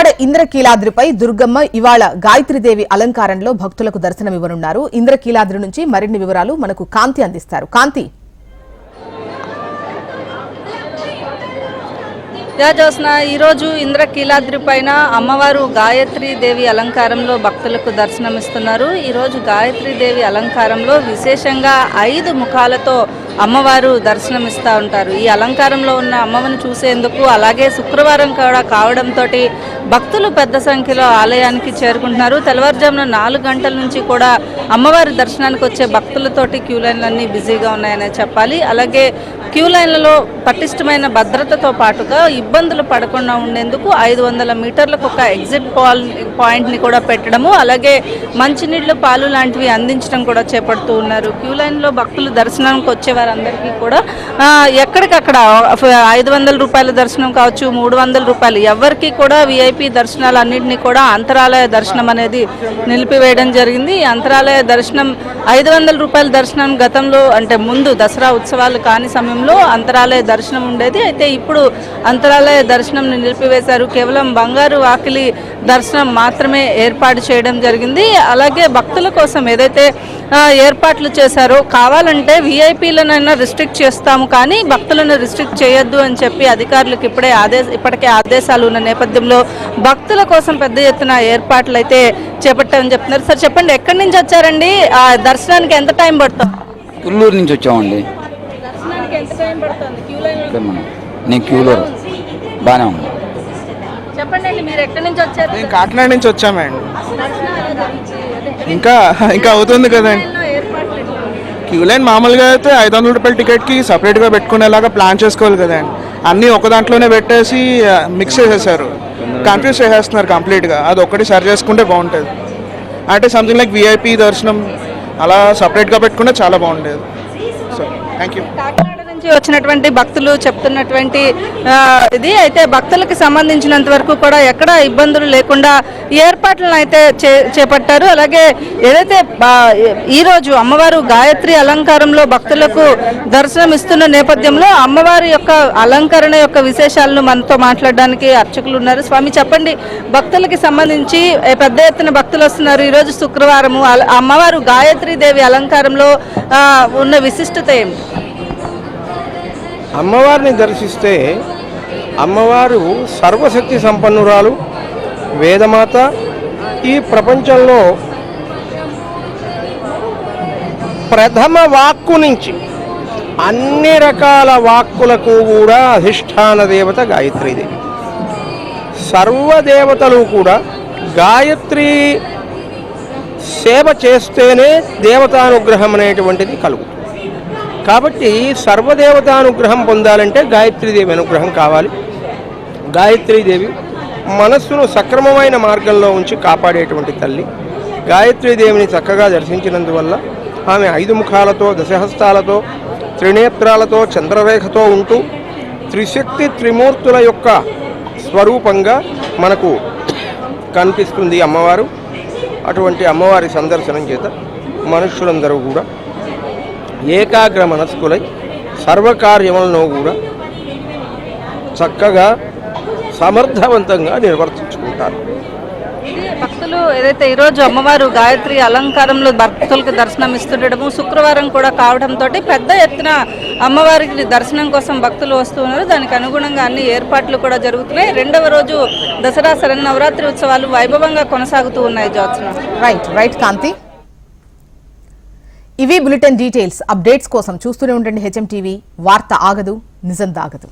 విజయవాడ ఇంద్రకీలాద్రిపై దుర్గమ్మ ఇవాళ గాయత్రీదేవి అలంకారంలో భక్తులకు దర్శనమివ్వనున్నారు ఇంద్రకీలాద్రి నుంచి మరిన్ని వివరాలు మనకు కాంతి అందిస్తారు. కాంతి. యా ఈరోజు ఇంద్రకీలాద్రి పైన అమ్మవారు గాయత్రి దేవి అలంకారంలో భక్తులకు దర్శనమిస్తున్నారు. ఈరోజు గాయత్రి దేవి అలంకారంలో విశేషంగా ఐదు ముఖాలతో అమ్మవారు దర్శనమిస్తూ ఉంటారు. ఈ అలంకారంలో ఉన్న అమ్మవారిని చూసేందుకు అలాగే శుక్రవారం కూడా కావడంతో భక్తులు పెద్ద సంఖ్యలో ఆలయానికి చేరుకుంటున్నారు. తెల్లవారుజామున నాలుగు గంటల నుంచి కూడా అమ్మవారి దర్శనానికి వచ్చే భక్తులతోటి క్యూ లైన్లన్నీ బిజీగా ఉన్నాయనే చెప్పాలి. అలాగే క్యూ లైన్లలో పటిష్టమైన భద్రతతో పాటుగా ఇబ్బందులు పడకుండా ఉండేందుకు ఐదు వందల మీటర్లకు ఒక ఎగ్జిట్ పాల్ పాయింట్ని కూడా పెట్టడము అలాగే మంచినీళ్ళు పాలు లాంటివి అందించడం కూడా చేపడుతూ ఉన్నారు. క్యూ లైన్లో భక్తులు దర్శనానికి వచ్చే వారందరికీ కూడా ఎక్కడికక్కడ ఐదు వందల రూపాయల దర్శనం కావచ్చు మూడు వందల రూపాయలు ఎవరికి కూడా విఐపి దర్శనాలు అన్నింటినీ కూడా అంతరాలయ దర్శనం అనేది నిలిపివేయడం జరిగింది. ఈ అంతరాలయ దర్శనం ఐదు వందల రూపాయల దర్శనం గతంలో అంటే ముందు దసరా ఉత్సవాలు కాని సమయం సమయంలో అంతరాలయ దర్శనం ఉండేది. అయితే ఇప్పుడు అంతరాలయ దర్శనం నిలిపివేశారు. కేవలం బంగారు వాకిలి దర్శనం మాత్రమే ఏర్పాటు చేయడం జరిగింది. అలాగే భక్తుల కోసం ఏదైతే ఏర్పాట్లు చేశారో కావాలంటే విఐపీలనైనా రిస్ట్రిక్ట్ చేస్తాము. కానీ భక్తులను రిస్ట్రిక్ట్ చేయొద్దు అని చెప్పి అధికారులకు ఇప్పుడే ఆదేశ ఇప్పటికే ఆదేశాలు ఉన్న నేపథ్యంలో భక్తుల కోసం పెద్ద ఎత్తున ఏర్పాట్లు అయితే చేపట్టామని చెప్తున్నారు. సార్ చెప్పండి ఎక్కడి నుంచి వచ్చారండి? ఆ దర్శనానికి ఎంత టైం పడుతుంది? కుల్లూరు నుంచి వచ్చామండి. ఎంత టైం పడుతుంది? క్యూ లైన్ ఇక్కడే మనం. నేను క్యూలో బాగానే ఉంది చెప్పండి అండి మీరు ఎక్కడి నుంచి వచ్చారు? నేను కాకినాడ నుంచి వచ్చామండి దర్శనం ఎలా జరుగుతుంది? అదే, ఇంకా ఇంకా అవుతుంది కదండి. లైన్లో ఏర్పాట్లు ఎట్లా ఉన్నాయి? క్యూ లైన్ మామూలుగా అయితే ఐదు వందల రూపాయల టికెట్కి సపరేట్గా పెట్టుకునేలాగా ప్లాన్ చేసుకోవాలి కదండి. అన్నీ ఒక దాంట్లోనే పెట్టేసి మిక్స్ చేసేసారు. కన్ఫ్యూజ్ చేసేస్తున్నారు కంప్లీట్గా అది ఒక్కటి సరి చేసుకుంటే బాగుంటుంది. అంటే సంథింగ్ లైక్ విఐపి దర్శనం అలా సపరేట్గా పెట్టుకుంటే చాలా బాగుండేది. సో థ్యాంక్ యూ కాకినాడ నుంచి వచ్చినటువంటి భక్తులు చెప్తున్నటువంటి ఇది. అయితే భక్తులకు సంబంధించినంత వరకు కూడా ఎక్కడ ఇబ్బందులు లేకుండా ఏర్పాట్లను అయితే చే- చేపట్టారు. అలాగే ఏదైతే ఈరోజు ఈ రోజు అమ్మవారు గాయత్రి అలంకారంలో భక్తులకు దర్శనం ఇస్తున్న నేపథ్యంలో అమ్మవారి యొక్క అలంకరణ యొక్క విశేషాలను మనతో మాట్లాడడానికి అర్చకులు ఉన్నారు. స్వామి చెప్పండి. భక్తులకి సంబంధించి పెద్ద ఎత్తున భక్తులు వస్తున్నారు ఈరోజు శుక్రవారము. అమ్మవారు గాయత్రి దేవి అలంకారంలో ఉన్న విశిష్టత ఏమిటి? అమ్మవారిని దర్శిస్తే అమ్మవారు సర్వశక్తి సంపన్నురాలు వేదమాత. ఈ ప్రపంచంలో ప్రథమ వాక్కు నుంచి అన్ని రకాల వాక్కులకు కూడా అధిష్టాన దేవత గాయత్రీదేవి. సర్వదేవతలు కూడా గాయత్రి సేవ చేస్తేనే దేవతానుగ్రహం అనేటువంటిది కలుగుతుంది. కాబట్టి సర్వదేవతానుగ్రహం పొందాలంటే గాయత్రీదేవి అనుగ్రహం కావాలి. గాయత్రీదేవి మనస్సును సక్రమమైన మార్గంలో ఉంచి కాపాడేటువంటి తల్లి. గాయత్రీదేవిని చక్కగా దర్శించినందువల్ల ఆమె ఐదు ముఖాలతో దశహస్తాలతో త్రినేత్రాలతో చంద్రరేఖతో ఉంటూ త్రిశక్తి త్రిమూర్తుల యొక్క స్వరూపంగా మనకు కనిపిస్తుంది అమ్మవారు. అటువంటి అమ్మవారి సందర్శనం చేత మనుష్యులందరూ కూడా ఏకాగ్ర మనస్కులై సర్వకార్యములను కూడా చక్కగా సమర్థవంతంగా నిర్వర్తించుకుంటారు. ఇది భక్తులు ఏదైతే ఈరోజు అమ్మవారు గాయత్రి అలంకారంలో భక్తులకు దర్శనం ఇస్తుండడము శుక్రవారం కూడా కావడంతో పెద్ద ఎత్తున అమ్మవారికి దర్శనం కోసం భక్తులు వస్తున్నారు దానికి అనుగుణంగా అన్ని ఏర్పాట్లు కూడా జరుగుతున్నాయి. రెండవ రోజు దసరా శరన్నవరాత్రి ఉత్సవాలు వైభవంగా కొనసాగుతూ ఉన్నాయి జ్యోత్సన. రైట్ రైట్ కాంతి ఇవి బులెటిన్ డీటెయిల్స్ అప్డేట్స్ కోసం చూస్తూనే ఉండండి హెచ్ఎం టీవీ వార్త ఆగదు నిజం దాగదు.